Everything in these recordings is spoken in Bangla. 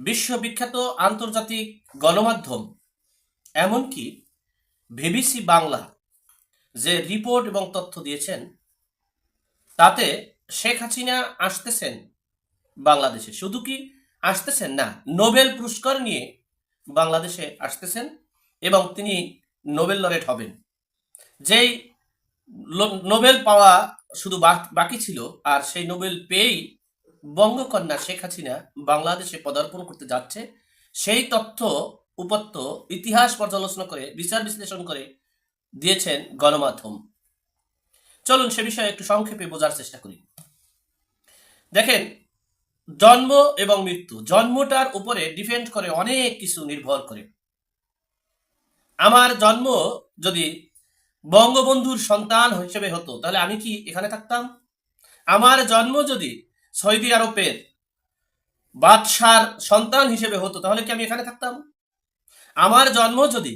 বিশ্ববিখ্যাত আন্তর্জাতিক গণমাধ্যম, এমনকি বিবিসি বাংলা যে রিপোর্ট এবং তথ্য দিয়েছেন, তাতে শেখ হাসিনা আসতেছেন বাংলাদেশে। শুধু কি আসতেছেন না, নোবেল পুরস্কার নিয়ে বাংলাদেশে আসতেছেন এবং তিনি নোবেল লরেট হবেন। যেই নোবেল পাওয়া শুধু বাকি ছিল, আর সেই নোবেল পেয়েই বঙ্গকন্যা শেখ হাসিনা বাংলাদেশে পদার্পণ করতে যাচ্ছে, সেই তথ্য উপত্য ইতিহাস পর্যালোচনা করে, বিচার বিশ্লেষণ করে দিয়েছেন গণমাধ্যম। চলুন সে বিষয়ে একটু সংক্ষেপে বোঝার চেষ্টা করি। দেখেন, জন্ম এবং মৃত্যু, জন্মটার উপরে ডিপেন্ড করে অনেক কিছু নির্ভর করে। আমার জন্ম যদি বঙ্গবন্ধুর সন্তান হিসেবে হতো, তাহলে আমি কি এখানে থাকতাম? আমার জন্ম যদি সৌদি আরবের বাদশার সন্তান হিসেবে হতো, তাহলে কি আমি এখানে থাকতাম? আমার জন্ম যদি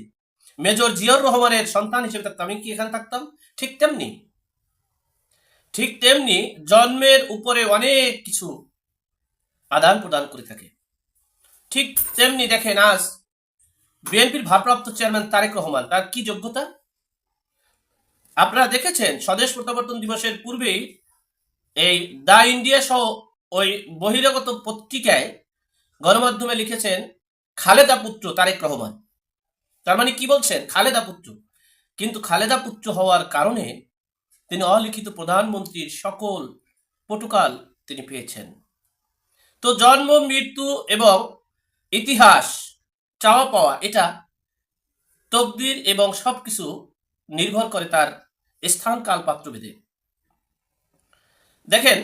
মেজর জিয়র রহমানের সন্তান হিসেবে থাকতাম, আমি কি এখানে থাকতাম? ঠিক তেমনি। ঠিক তেমনি জন্মের উপরে অনেক কিছু আদান প্রদান করে থাকে। ঠিক তেমনি দেখেন আজ বিএনপির ভারপ্রাপ্ত চেয়ারম্যান তারেক রহমান, তার কি যোগ্যতা? আপনারা দেখেছেন স্বদেশ প্রত্যাবর্তন দিবসের পূর্বেই এই দা ইন্ডিয়া সহ ওই বহিরাগত পত্রিকায় গণমাধ্যমে লিখেছেন, খালেদা পুত্র তারেক রহমান। তার মানে কি বলছেন? খালেদা পুত্র। কিন্তু খালেদা পুত্র হওয়ার কারণে তিনি অলিখিত প্রধানমন্ত্রীর সকল পটুকাল তিনি পেয়েছেন। তো জন্ম, মৃত্যু এবং ইতিহাস, চাওয়া পাওয়া, এটা তকদির এবং সবকিছু নির্ভর করে তার স্থান কাল দেখেন,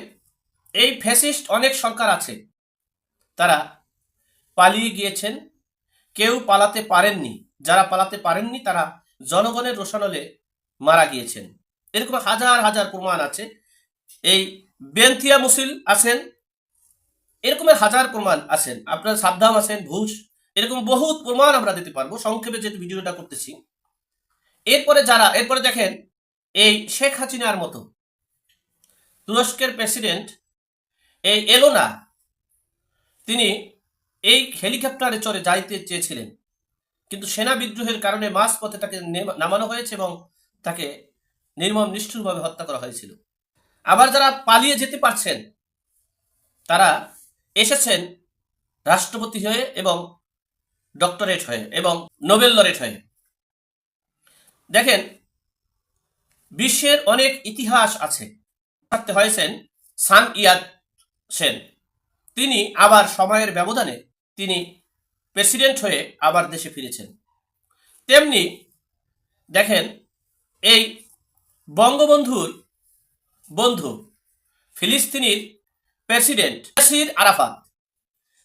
এই ফ্যাসিস্ট অনেক সরকার আছে। তারা পালিয়ে গিয়েছেন। কেউ পালাতে পারেননি। যারা পালাতে পারেননি, তারা জনগণের রোশানলে মারা গিয়েছেন। এরকম হাজার হাজার প্রমাণ আছে। এই বেন্থিয়া মুসিল আছেন, এরকমের হাজার প্রমাণ আছেন। আপনার সাবধাম আছেন ঘুষ এরকম বহুত প্রমাণ আমরা দিতে পারব। সংক্ষেপে যেহেতু ভিডিওটা করতেছি। এরপরে যারা, এরপরে দেখেন, এই শেখ হাসিনার মতো তুরস্কের প্রেসিডেন্ট, এই এলোনা, তিনি এই হেলিকপ্টারে চড়ে যাইতে চেয়েছিলেন। কিন্তু সেনা বিদ্রোহের কারণে মাঝ পথে তাকে নেমা- নামানো হয়েছে এবং তাকে নির্মম নিষ্ঠুরভাবে হত্যা করা হয়েছিল। আবার যারা পালিয়ে যেতে পারছেন, তারা এসেছেন রাষ্ট্রপতি হয়ে এবং ডক্টরেট হয়ে এবং নোবেল লরেট হয়ে। দেখেন, বিশ্বের অনেক ইতিহাস আছে। থাকতে হয়েছেন সান ইয়াদ সেন। তিনি আবার সময়ের ব্যবধানে তিনি প্রেসিডেন্ট হয়ে আবার দেশে ফিরেছেন। তেমনি দেখেন, এই বঙ্গবন্ধুর বন্ধু ফিলিস্তিনির প্রেসিডেন্ট ইয়াসির আরাফাত,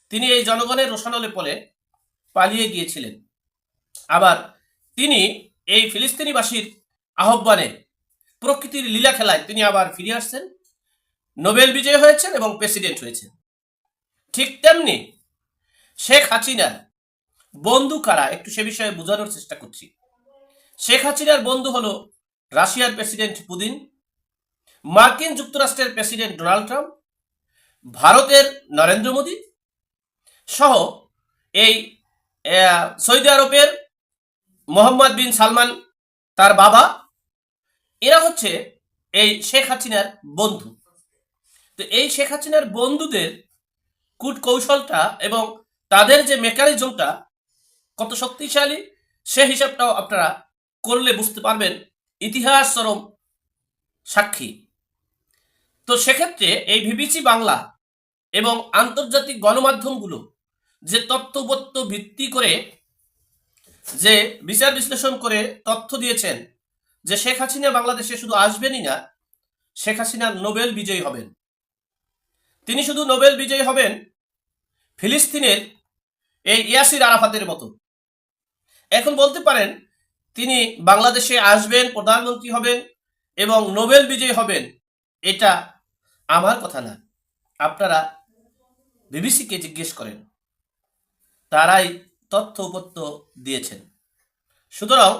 তিনি এই জনগণের রোশানলে পলে পালিয়ে গিয়েছিলেন। আবার তিনি এই ফিলিস্তিনিবাসীর আহ্বানে প্রকৃতির লীলা খেলায় তিনি আবার ফিরে আসছেন। নোবেল বিজয়ী হয়েছেন এবং প্রেসিডেন্ট হয়েছেন। ঠিক তেমনি শেখ হাসিনার বন্ধু কারা একটু সে বিষয়ে বোঝানোর চেষ্টা করছি। শেখ হাসিনার বন্ধু হলো রাশিয়ার প্রেসিডেন্ট পুতিন, মার্কিন যুক্তরাষ্ট্রের প্রেসিডেন্ট ডোনাল্ড ট্রাম্প, ভারতের নরেন্দ্র মোদী সহ এই সৌদি আরবের মোহাম্মদ বিন সালমান তার বাবা এরা হচ্ছে এই শেখ হাসিনার বন্ধু। তো এই শেখ হাসিনার বন্ধুদের কূট কৌশলটা এবং তাদের যে মেকানিজমটা কত শক্তিশালী, সে হিসাবটাও আপনারা করলে বুঝতে পারবেন। ইতিহাস চরম সাক্ষী। তো সেক্ষেত্রে এই বিবিসি বাংলা এবং আন্তর্জাতিক গণমাধ্যমগুলো যে তথ্যপত্য ভিত্তি করে যে বিচার বিশ্লেষণ করে তথ্য দিয়েছেন যে শেখ হাসিনা বাংলাদেশে শুধু আসবেনই না, শেখ হাসিনা নোবেল বিজয়ী হবেন। তিনি শুধু নোবেল বিজয়ী হবেন ফিলিস্তিনের এই ইয়াসির আরাফাতের মতো। এখন বলতে পারেন, তিনি বাংলাদেশে আসবেন, প্রধানমন্ত্রী হবেন এবং নোবেল বিজয়ী হবেন, এটা আমার কথা না। আপনারা বিবিসিকে জিজ্ঞেস করেন, তারাই তথ্য উপত্য দিয়েছেন। সুতরাং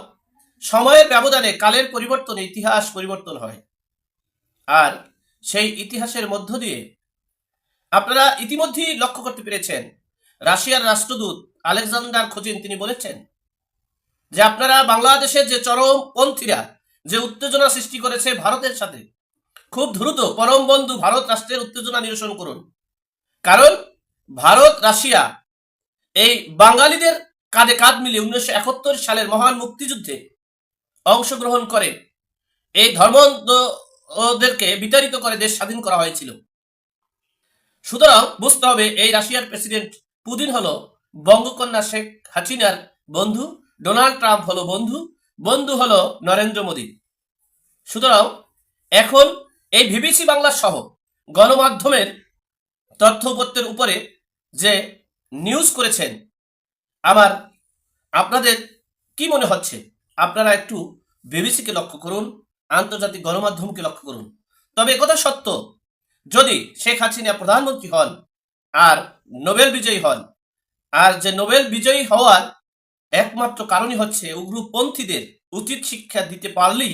সময়ের ব্যবধানে কালের পরিবর্তনে ইতিহাস পরিবর্তন হয়। আর সেই ইতিহাসের মধ্য দিয়ে আপনারা ইতিমধ্যেই লক্ষ্য করতে পেরেছেন, রাশিয়ার রাষ্ট্রদূত আলেকজান্ডার খোচিন তিনি বলেছেন যে আপনারা বাংলাদেশের যে চরম পন্থীরা, যে উত্তেজনা সৃষ্টি করেছে ভারতের সাথে, খুব দ্রুত পরম বন্ধু ভারত রাষ্ট্রের উত্তেজনা নিরসন করুন। কারণ ভারত, রাশিয়া এই বাঙালিদের কাঁধে কাঁধ মিলিয়ে উনিশশো একাত্তর সালের মহান মুক্তিযুদ্ধে অংশগ্রহণ করে। এই ধর্মদেরকে বিতাড়িত করে দেশ স্বাধীন করা হয়েছিল। সুতরাং বুঝতে হবে, এই রাশিয়ার প্রেসিডেন্ট পুতিন হলো বঙ্গকন্যা শেখ হাসিনার বন্ধু, ডোনাল্ড ট্রাম্প হলো বন্ধু বন্ধু হলো নরেন্দ্র মোদী। সুতরাং এখন এই বিবিসি বাংলা সহ গণমাধ্যমের তথ্য উপরে যে নিউজ করেছেন, আমার আপনাদের কি মনে হচ্ছে? আপনারা একটু বিবিসিকে লক্ষ্য করুন, আন্তর্জাতিক গণমাধ্যমকে লক্ষ্য করুন। তবে একথা সত্য, যদি শেখ হাসিনা প্রধানমন্ত্রী হন আর নোবেল বিজয়ী হন, আর যে নোবেল বিজয়ী হওয়ার একমাত্র কারণই হচ্ছে উগ্রপন্থীদের উচিত শিক্ষা দিতে পারলেই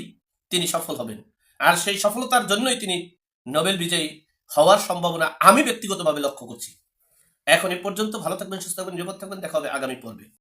তিনি সফল হবেন। আর সেই সফলতার জন্যই তিনি নোবেল বিজয়ী হওয়ার সম্ভাবনা আমি ব্যক্তিগতভাবে লক্ষ্য করছি। এখন এ পর্যন্ত ভালো থাকবেন, সুস্থ থাকবেন, নিরাপদ থাকবেন, দেখা হবে আগামী পর্বে।